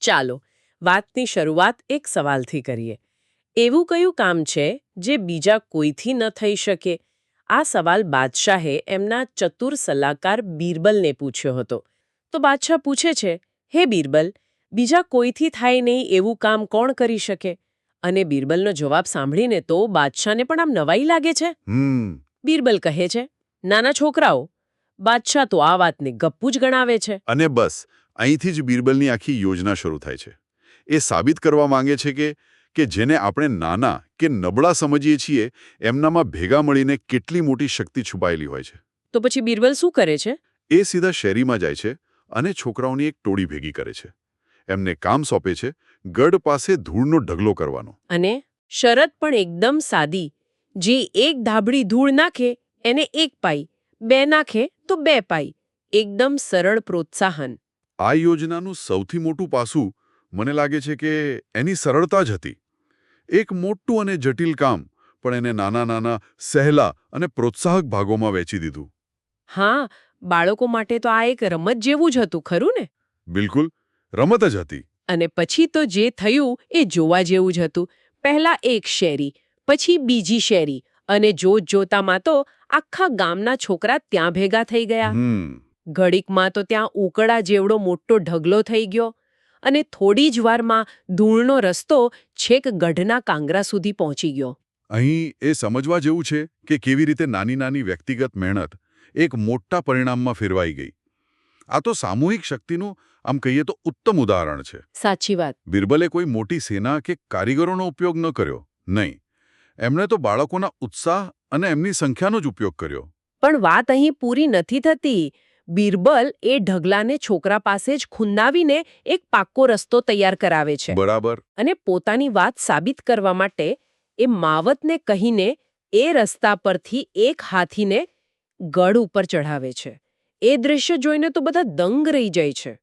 ચાલો વાતની શરૂઆત એક સવાલથી કરીએ. એવું કયું કામ છે જે બીજા કોઈથી ન થઈ શકે? આ સવાલ બાદશાહે એમના ચતુર સલાહકાર બીરબલને પૂછ્યો હતો. તો બાદશાહ પૂછે છે હે બીરબલ બીજા કોઈથી થાય નહીં એવું કામ કોણ કરી શકે? અને બીરબલનો જવાબ સાંભળીને તો બાદશાહને પણ આમ નવાઈ લાગે છે. હમ. બીરબલ કહે છે નાના છોકરાઓ બાદશાહ તો આ વાતને ગપ્પુ જ ગણાવે છે. અને બસ અહીંથી જ બીરબલની આખી યોજના શરૂ થાય છે. એ સાબિત કરવા માંગે છે કે કે જેને આપણે નાના કે નબળા સમજીએ છીએ એમનામાં ભેગા મળીને કેટલી મોટી શક્તિ છુપાયેલી હોય છે. તો પછી બીરબલ શું કરે છે? એ સીધા શેરીમાં જાય છે અને છોકરાઓની એક ટોળી ભેગી કરે છે. એમને કામ સોંપે છે ગઢ પાસે ધૂળનો ઢગલો કરવાનો. અને શરત પણ એકદમ સાદી. જે એક ધાબળી ધૂળ નાખે એને એક પાઈ બે નાખે તો બે પાઈ. એકદમ સરળ પ્રોત્સાહન. આ યોજનાનું સૌથી મોટું પાસું મને લાગે છે કે એની સરળતા જ હતી. એક મોટું અને જટિલ કામ પણ એને નાના નાના સહેલા અને પ્રોત્સાહક ભાગોમાં વેચી દીધું. હા બાળકો માટે તો આ એક રમત જેવું જ હતું ખરું ને? બિલકુલ રમત જ હતી. અને પછી તો જે થયું એ જોવા જેવું જ હતું. પહેલા એક શેરી પછી બીજી શેરી અને જોત જોતામાં તો આખા ગામના છોકરા ત્યાં ભેગા થઈ ગયા. ઘડીકમાં તો ત્યાં ઉકળા જેવડો મોટો ઢગલો થઈ ગયો અને થોડી જ વારમાં ધૂળનો રસ્તો છેક ગઢના કાંગરા સુધી પહોંચી ગયો. અહીં એ સમજવા જેવું છે કે કેવી રીતે નાની નાની વ્યક્તિગત મહેનત એક મોટા પરિણામમાં ફેરવાઈ ગઈ. આ તો સામૂહિક શક્તિનું આમ કહીએ તો ઉત્તમ ઉદાહરણ છે. સાચી વાત. બિરબલે કોઈ મોટી સેના કે કારીગરોનો ઉપયોગ ન કર્યો. નહીં. એમણે તો બાળકોના ઉત્સાહ અને એમની સંખ્યાનો જ ઉપયોગ કર્યો. પણ વાત અહીં પૂરી નથી થતી. બીરબલ એ ઢગલાને છોકરા પાસે જ ખુંદાવીને એક પાક્કો રસ્તો તૈયાર કરાવે છે. બરાબર. અને પોતાની વાત સાબિત કરવા માટે એ માવતને કહીને એ રસ્તા પરથી એક હાથીને ગઢ ઉપર ચઢાવે છે. એ દૃશ્ય જોઈને તો બધા દંગ રહી જાય છે.